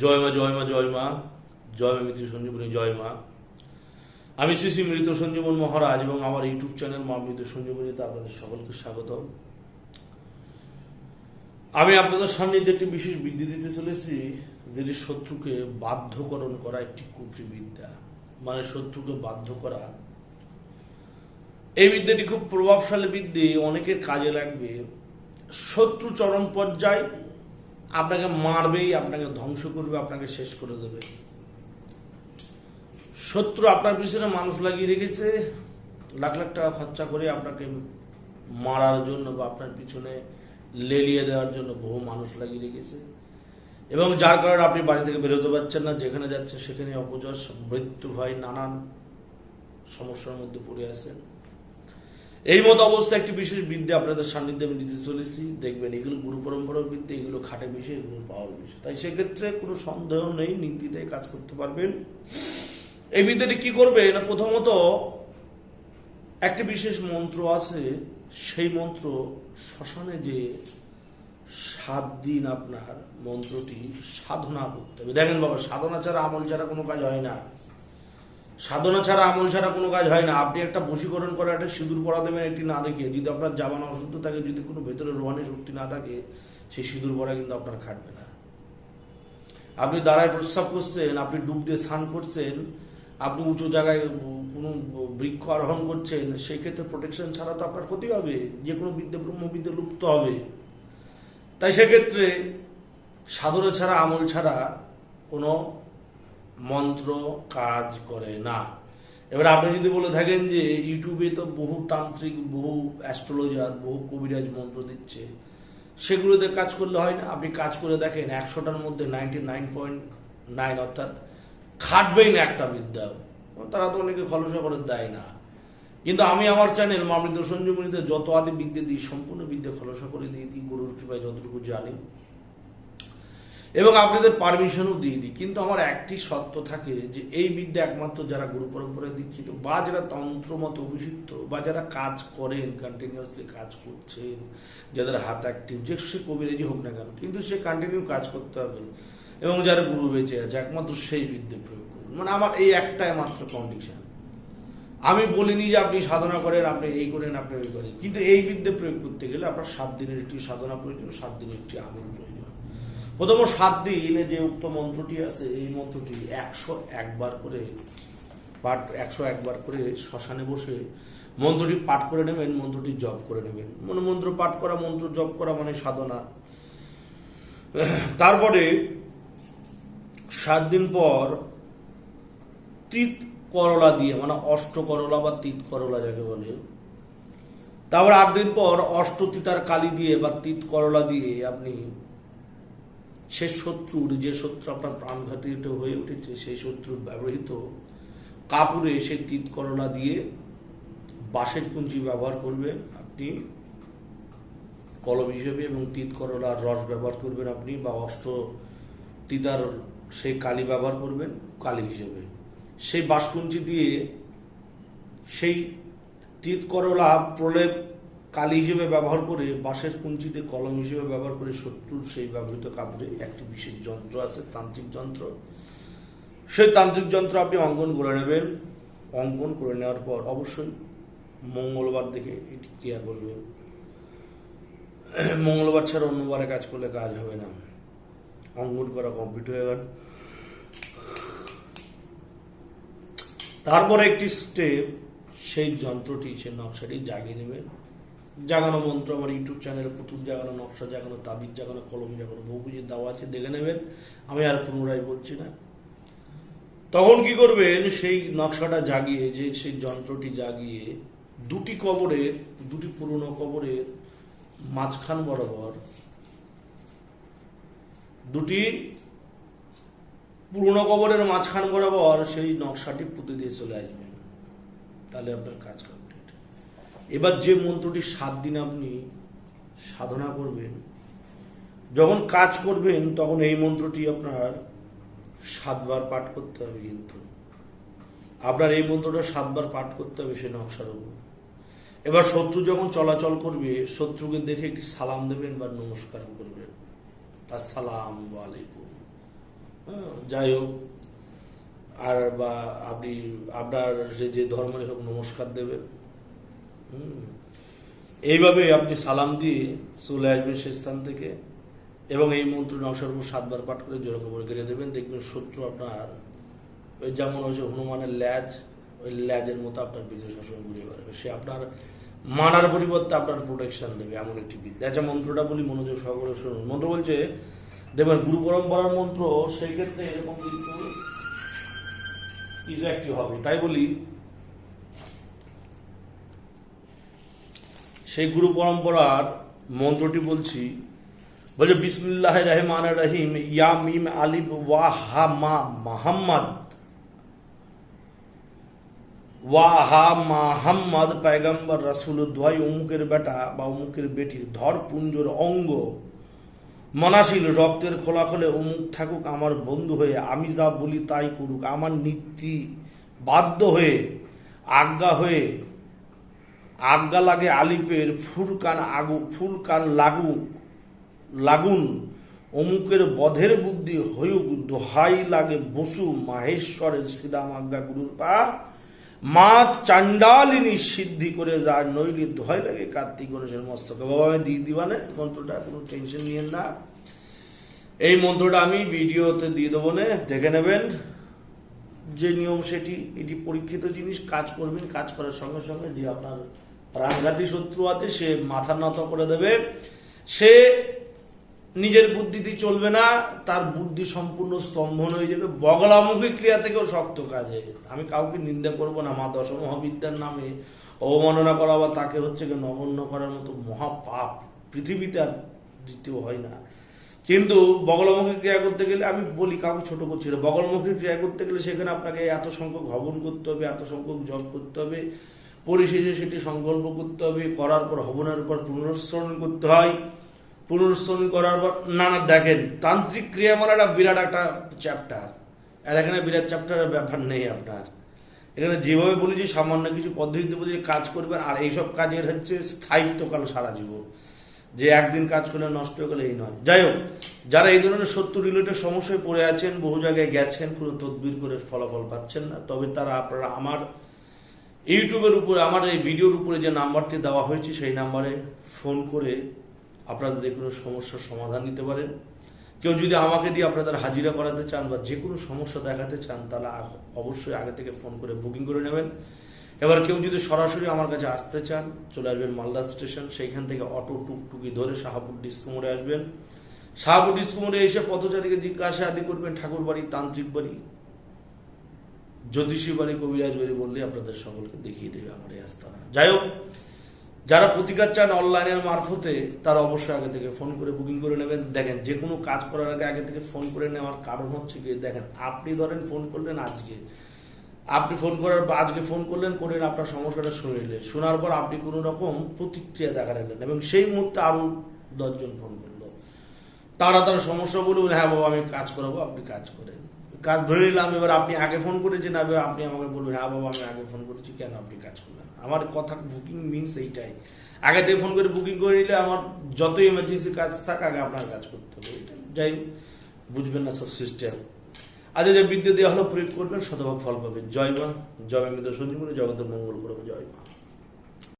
জয় মা জয় মা জয় মা জয় মা মৃত্যু সঞ্জীবনী জয় মা। আমি শ্রী শ্রী মৃত সঞ্জীবন মহারাজ এবং আমার ইউটিউব চ্যানেল মা মৃত সঞ্জীবনীতে আপনাদের সকলকে স্বাগত আমি আপনাদের সান্নিধ্যে একটি বিশেষ বিদ্যা দিতে চলেছি, যেটি শত্রুকে বাধ্যকরণ করা একটি কুটি বিদ্যা মানে শত্রুকে বাধ্য করা। এই বিদ্যাটি খুব প্রভাবশালী বিদ্যে, অনেকের কাজে লাগবে। শত্রু চরম পর্যায়ে আপনাকে মারবেই, আপনাকে ধ্বংস করবে, আপনাকে শেষ করে দেবে। শত্রু আপনার পিছনে মানুষ লাগিয়ে রেখেছে, লাখ লাখ টাকা খরচা করে আপনাকে মারার জন্য বা আপনার পিছনে লেলিয়ে দেওয়ার জন্য বহু মানুষ লাগিয়ে রেখেছে। এবং যার কারণে আপনি বাড়ি থেকে বেরোতে পারছেন না, যেখানে যাচ্ছেন সেখানে অপযশ মৃত্যু ভয়, নানান সমস্যার মধ্যে পড়ে আছেন। এই মতো অবস্থা একটি বিশেষ বিদ্যা আপনাদের সান্নিধ্যে আমি দিতে চলেছি। দেখবেন এগুলো গুরু পরম্পরার বিদ্যা, এগুলো খাটে বিষয়, এগুলো পাওয়ার বিষয়। তাই সেক্ষেত্রে কোনো সন্দেহ নেই, নীতিতে কাজ করতে পারবেন। এই বিদ্যাটি কি করবে? না, প্রথমত একটি বিশেষ মন্ত্র আছে। সেই মন্ত্র শ্মশানে যে সাত দিন আপনার মন্ত্রটি সাধনা করতে হবে। দেখেন বাবা, সাধনা ছাড়া আমল ছাড়া কোনো কাজ হয় না। সাধনা ছাড়া, আমল ছাড়া কোনো কাজ হয় না। আপনি একটা বশীকরণ করে, একটা সিঁদুর পরা দেবেন একটি নারীকে যদি আপনার জামানা অসুস্থ থাকে, যদি কোনো ভেতরে রোহানি শক্তি না থাকে, সেই সিঁদুর পরা কিন্তু আপনার খাটবে না। আপনি দাঁড়ায় প্রস্রাব করছেন, আপনি ডুব দিয়ে স্নান করছেন, আপনি উঁচু জায়গায় কোনো বৃক্ষ আরোহণ করছেন, সেক্ষেত্রে প্রোটেকশন ছাড়া তো আপনার ক্ষতি হবে। যে কোনো বিদ্যা ব্রহ্মবিদ্যা লুপ্ত হবে। তাই সেক্ষেত্রে সাধনা ছাড়া, আমল ছাড়া কোনো মন্ত্র কাজ করে না। এবার আপনি যদি বলে থাকেন যে ইউটিউবে তো বহু তান্ত্রিক, বহু অ্যাস্ট্রোলজার, বহু কবিরাজ মন্ত্র দিচ্ছে, সেগুলোতে কাজ করলে হয় না? আপনি কাজ করে দেখেন, একশোটার মধ্যে নাইনটি নাইন পয়েন্ট নাইন অর্থাৎ খাটবেই না একটা বিদ্যা। তারা তো অনেকে খলসা করে দেয় না। কিন্তু আমি আমার চ্যানেল মামৃত সঞ্জীবনীতে যত আদি বিদ্যা দিই, সম্পূর্ণ বিদ্যা খলসা করে দিয়ে দিই, গুরুর কৃপায় যতটুকু জানি। এবং আপনাদের পারমিশনও দিয়ে দিই। কিন্তু আমার একটি সত্য থাকে যে এই বিদ্যা একমাত্র যারা গুরু পরম্পরায় দীক্ষিত বা যারা তন্ত্র মতো অভিষিক্ত বা যারা কাজ করেন কন্টিনিউয়াসলি কাজ করছেন, যাদের হাত অ্যাক্টিভ যে সে কবিরাজি হোক না কেন, কিন্তু সে কন্টিনিউ কাজ করতে হবে এবং যারা গুরু বেঁচে আছে, একমাত্র সেই বিদ্যে প্রয়োগ করুন। মানে আমার এই একটাই মাত্র কন্ডিশন আমি বলিনি যে আপনি সাধনা করেন, আপনি এই করেন, আপনি ওই করেন। কিন্তু এই বিদ্যে প্রয়োগ করতে গেলে আপনার সাত দিনের একটি সাধনা প্রয়োজন, সাত দিনের একটি আমল প্রয়োজন। প্রথম সাত দিনে যে উক্ত মন্ত্রটি আছে, এই মন্ত্রটি একশো একবার করে পাঠ, একশো একবার করে শ্মশানে বসে মন্ত্রটি পাঠ করে নেবেন, মন্ত্রটি জপ করে নেবেন। মানে মন্ত্র পাঠ করা, মন্ত্র জপ করা মানে সাধনা। তারপরে সাত দিন পর তিত করলা দিয়ে মানে অষ্ট করলা বা তিত করলা যাকে বলে, তারপর আট দিন পর অষ্টতিতার কালি দিয়ে বা তিত করলা দিয়ে আপনি সে শত্রুর যে শত্রু আপনার প্রাণঘাতী হয়ে উঠেছে, সেই শত্রুর ব্যবহৃত কাপড়ে সেই তিত করলা দিয়ে বাঁশের কুঞ্চি ব্যবহার করবেন আপনি, কলম হিসেবে, এবং তিত করলার রস ব্যবহার করবেন আপনি, বা অষ্ট তিতার সেই কালি ব্যবহার করবেন, কালি হিসেবে। সেই বাঁশকুঞ্চি দিয়ে সেই তিত করলা প্রলেপ কালি হিসেবে ব্যবহার করে, বাঁশের কুঞ্চিতে কলম হিসেবে ব্যবহার করে শত্রুর সেই ব্যবহৃত কাপড়ে একটি বিশেষ যন্ত্র আছে, তান্ত্রিক যন্ত্র। সেই তান্ত্রিক যন্ত্র আপনি অঙ্কন করে নেবেন। অঙ্কন করে নেওয়ার পর অবশ্যই মঙ্গলবার দেখে এটি ক্রিয়া করবেন। মঙ্গলবার ছাড়া অন্যবারে কাজ করলে কাজ হবে না। অঙ্কন করা কমপ্লিট হয়ে গেল। তারপরে একটি স্টেপ, সেই যন্ত্রটি সেই নকশাটি জাগিয়ে নেবেন। জাগানো মন্ত্র আমার ইউটিউব চ্যানেলে পুতুল জাগানো, নকশা জাগানো, তাবিজ জাগানো, কলম জাগানো, বহু কিছু দেওয়া আছে, দেখে নেবেন। আমি আর পুনরায় বলছি না। তখন কি করবেন, সেই নকশাটা জাগিয়ে, যে সেই যন্ত্রটি জাগিয়ে দুটি কবরের দুটি পুরনো কবরের মাঝখান বরাবর দুটি পুরনো কবরের মাঝখান বরাবর সেই নকশাটি পুঁতে দিয়ে চলে আসবেন। তাহলে আপনার কাজ কমপ্লিট এবার যে মন্ত্রটি সাত দিন আপনি সাধনা করবেন যখন কাজ করবেন তখন এই মন্ত্রটি আপনার সাতবার পাঠ করতে হবে কিন্তু। আপনার এই মন্ত্রটা সাতবার পাঠ করতে হবে সে নকশার উপর। এবার শত্রু যখন চলাচল করবে শত্রুকে দেখে একটি সালাম দেবেন বা নমস্কার করবেন। আসসালাম আলাইকুম। হ্যাঁ, যাই হোক আর বা আপনি আপনার যে যে ধর্মের হোক নমস্কার দেবেন। এইভাবে আপনি সালাম দিয়ে চলে আসবেন সে স্থান থেকে এবং এই মন্ত্র নবসর্ব সাতবার পাঠ করে জোর খবর কেড়ে দেবেন। দেখবেন শত্রু আপনার, ওই যেমন হচ্ছে হনুমানের ল্যাজ, ওই ল্যাজের মতো আপনার বিজয় শাসন ঘুরিয়ে বেড়াবে। সে আপনার মানার পরিবর্তে আপনার প্রোটেকশন দেবে এমন একটি বিদ্যা। আচ্ছা মন্ত্রটা বলি, মনোযোগ সহকারে শুনুন। মন্ত্র বলছে, দেখবেন গুরু পরম্পরার মন্ত্র সেই ক্ষেত্রে এরকম কিন্তু কিছু একটি হবে। তাই বলি সেই গুরু পরম্পরার মন্ত্রটি বলছি, বলে বিসমিল্লাহ রহমান রহিম, ইয়া মিম আলিব ওয়া হা মা মাহাম্মদ। ওয়া হা মাহাম্মদ পয়গম্বর রাসুল দোয়াই অমুকের বেটা বা অমুকের বেটির ধর পুঞ্জর অঙ্গ। মনাশীল রক্তের খোলা খোলে অমুক থাকুক আমার বন্ধু হয়ে, আমি যা বলি তাই করুক, আমার নীতি বাধ্য হয়ে, আজ্ঞা হয়ে আজ্ঞা লাগে আলিপের ফুরকান আগু, ফুরকান লাগু, লাগুন, অমুকের বধের বুদ্ধি হয়ুক, দোহাই লাগে বসু মাহেশ্বরের শ্রীদাম আজ্ঞা গুরুর পা। মা চান্ডালিনী সিদ্ধি করে যার নইলি দোহাই লাগে কার্তিক গণেশের মস্তকে। বাবা দিয়ে দিবানে মন্ত্রটা কোনো টেনশন নিয়েন না। এই মন্ত্রটা আমি ভিডিওতে দিয়ে দেবো না, দেখে নেবেন যে নিয়ম সেটি। এটি পরীক্ষিত জিনিস, কাজ করবেন, কাজ করার সঙ্গে সঙ্গে যে আপনার প্রাণঘাতী শত্রু আছে, সে মাথা নত করে দেবে। সে নিজের বুদ্ধিতে চলবে না, তার বুদ্ধি সম্পূর্ণ স্তম্ভন হয়ে যাবে। বগলামুখী ক্রিয়া থেকেও শক্ত কাজে আমি কাউকে নিন্দা করব না, মা দশম মহাবিদ্যার নামে অবমাননা করা বা তাকে হচ্ছে কি নগণ্য করার মতো মহাপাপ পৃথিবীতে আর দ্বিতীয় হয় না। কিন্তু বগলমুখী ক্রিয়া করতে গেলে আমি বলি, কাউকে ছোট করছি না। বগলমুখী ক্রিয়া করতে গেলে সেখানে আপনাকে এত সংখ্যক হবন করতে হবে, এত সংখ্যক জপ করতে হবে। পরিশেষে সেটি সংকল্প করতে হবে, করার পর হবনের পর পুনরুচ্চারণ করতে হয়। পুনরুচ্চারণ করার পর, না না, দেখেন, তান্ত্রিক ক্রিয়া মানে একটা বিরাট একটা চ্যাপ্টার আর এখানে বিরাট চ্যাপ্টারের ব্যাপার নেই আপনার। এখানে যেভাবে বলেছি, সামান্য কিছু পদ্ধতিতে বলেছি, কাজ করবেন আর এইসব কাজের হচ্ছে স্থায়িত্বকাল সারা জীবন। যে একদিন কাজ করলে নষ্ট হয়ে গেলে এই নয়। যাই হোক, যারা এই ধরনের সত্য রিলেটেড সমস্যায় পড়ে আছেন, বহু জায়গায় গেছেন, কোনো তদবির করে ফলাফল পাচ্ছেন না, তবে তারা, আপনারা, আমার ইউটিউবের উপরে, আমার এই ভিডিওর উপরে যে নাম্বারটি দেওয়া হয়েছে, সেই নাম্বারে ফোন করে আপনাদের যে কোনো সমস্যার সমাধান নিতে পারেন। কেউ যদি আমাকে দিয়ে আপনাদের হাজিরা করাতে চান বা যে কোনো সমস্যা দেখাতে চান, তাহলে অবশ্যই আগে থেকে ফোন করে বুকিং করে নেবেন। এবার কেউ যদি সরাসরি আমার কাছে আসতে চান, চলে আসবেন মালদা স্টেশন, সেইখান থেকে অটো টুকটুকি ধরে শাহাপুর ডিসকোমোড়ে আসবেন। শাহাপুর ডিসকোমোড়ে এসে পথচারীকে জিজ্ঞাসা আদি করবেন ঠাকুর বাড়ি তান্ত্রিক বাড়ি। জ্যোতিষী বাড়ি কবিরাজ বাড়ি বললে আপনাদের সকলকে দেখিয়ে দেবে আমার এই আস্তানা যাই হোক যারা প্রতিকার চান অনলাইনের মারফতে তারা অবশ্যই আগে থেকে ফোন করে বুকিং করে নেবেন। দেখেন যে কোনো কাজ করার আগে আগে থেকে ফোন করে নেওয়ার কারণ হচ্ছে কি দেখেন আপনি ধরেন ফোন করলেন আজকে। আপনি ফোন করার পর আজকে ফোন করলেন করেন আপনার সমস্যাটা শুনে নিলেন। শোনার পর আপনি কোনো রকম প্রতিক্রিয়া দেখালেন এবং সেই মুহূর্তে আরও দশজন ফোন করল। তারা তার সমস্যা বলে, হ্যাঁ বাবা আমি কাজ করাবো আপনি কাজ করেন। কাজ ধরে নিলাম, এবার আপনি আগে ফোন করেছেন এবার আপনি আমাকে বলবেন হ্যাঁ বাবা, আমি আগে ফোন করেছি, কেন আপনি কাজ করলেন? আমার কথা বুকিং মিনস এইটাই। আগে থেকে ফোন করে বুকিং করে নিলে আমার যত এমার্জেন্সি কাজ থাক, আগে আপনার কাজ করতে হবে। এটা যাই বুঝবেন না সব সিস্টেম আজ যে বিদ্যুৎ দেওয়া হলো প্রয়োগ করবেন, শতভাগ ফল পাবেন। জয় মা, জয় মৃত সঞ্জীবনী জগতের মঙ্গল করবে, জয় মা।